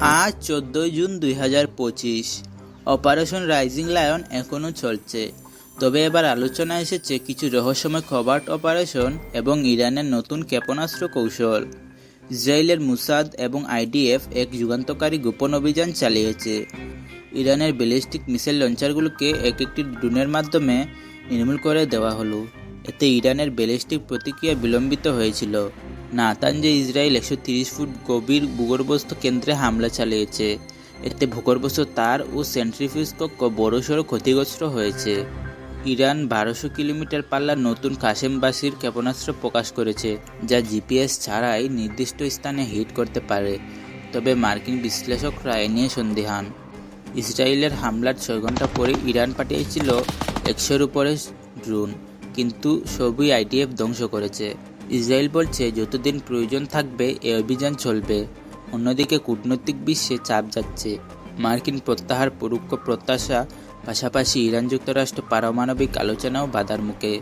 আজ চোদ্দোই জুন দুই হাজার পঁচিশ। অপারেশন রাইজিং লায়ন এখনও চলছে। তবে এবার আলোচনা এসেছে কিছু রহস্যময় কভার্ট অপারেশন এবং ইরানের নতুন ক্ষেপণাস্ত্র কৌশল। ইসরায়েলের মুসাদ এবং আইডিএফ এক যুগান্তকারী গোপন অভিযান চালিয়েছে। ইরানের ব্যালিস্টিক মিসাইল লঞ্চারগুলোকে এক একটি ড্রোনের মাধ্যমে নির্মূল করে দেওয়া হলো। এতে ইরানের ব্যালিস্টিক প্রতিক্রিয়া বিলম্বিত হয়েছিল। নাতানজে ইসরায়েল একশো তিরিশ ফুট গভীর ভূগর্ভস্থ কেন্দ্রে হামলা চালিয়েছে। এতে ভূগর্ভস্থ তার ও সেন্ট্রিফিউজ কক্ষ বড়সড় ক্ষতিগ্রস্ত হয়েছে। ইরান বারোশো কিলোমিটার পাল্লার নতুন কাশেমবাসীর ক্ষেপণাস্ত্র প্রকাশ করেছে, যা জিপিএস ছাড়াই নির্দিষ্ট স্থানে হিট করতে পারে, তবে মার্কিন বিশ্লেষকরা এ নিয়ে সন্দিহান ইসরায়েলের হামলার ছয় ঘণ্টা পরে ইরান পাঠিয়েছিল একশোর উপরে ড্রোন, কিন্তু সবই আইডিএফ ধ্বংস করেছে। ইসরায়েল বলছে, যতদিন প্রয়োজন থাকবে, এ অভিযান চলবে। অন্যদিকে কূটনৈতিক বিশ্বে চাপ যাচ্ছে। মার্কিন প্রত্যাহার, পরোক্ষ প্রত্যাশা, পাশাপাশি ইরান যুক্তরাষ্ট্র পারমাণবিক আলোচনাও বাধার মুখে।